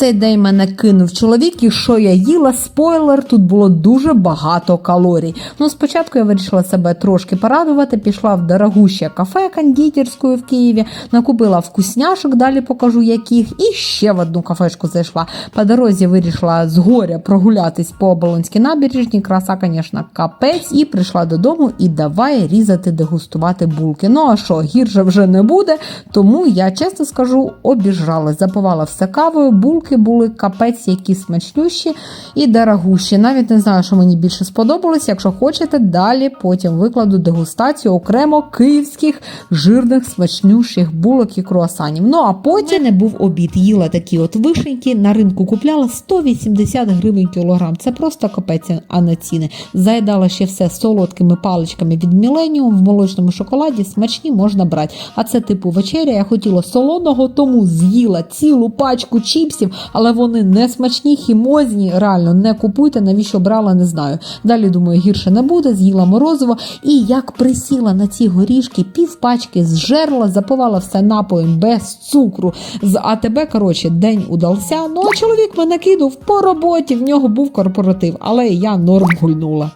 цей день мене кинув чоловік, і що я їла, спойлер, тут було дуже багато калорій. Ну, спочатку я вирішила себе трошки порадувати, пішла в дорогуще кафе кондитерську в Києві, накупила вкусняшок, далі покажу яких, і ще в одну кафешку зайшла. По дорозі вирішила з горя прогулятись по Оболонській набережні. Краса, звісно, капець. І прийшла додому і давай різати, дегустувати булки. Ну а що, гірше вже не буде, тому я чесно скажу, обіжала, запивала все кавою, булки були капець, які смачнющі і дорогущі. Навіть не знаю, що мені більше сподобалось. Якщо хочете, далі потім викладу дегустацію окремо київських жирних смачнющих булок і круасанів. Ну а потім не був обід. Їла такі от вишеньки. На ринку купляла 180 гривень кілограм. Це просто капець, а не ціни. Заїдала ще все солодкими паличками від Міленіум в молочному шоколаді. Смачні можна брати. А це типу вечеря. Я хотіла солоного, тому з'їла цілу пачку чіпсів, але вони не смачні, хімозні. Реально не купуйте. Навіщо брала, не знаю. Далі думаю, гірше не буде. З'їла морозиво. І як присіла на ці горішки, пів пачки зжерла, запивала все напоєм без цукру. З АТБ, коротше, день удався. Ну а чоловік мене кинув по роботі. В нього був корпоратив, але я норм гульнула.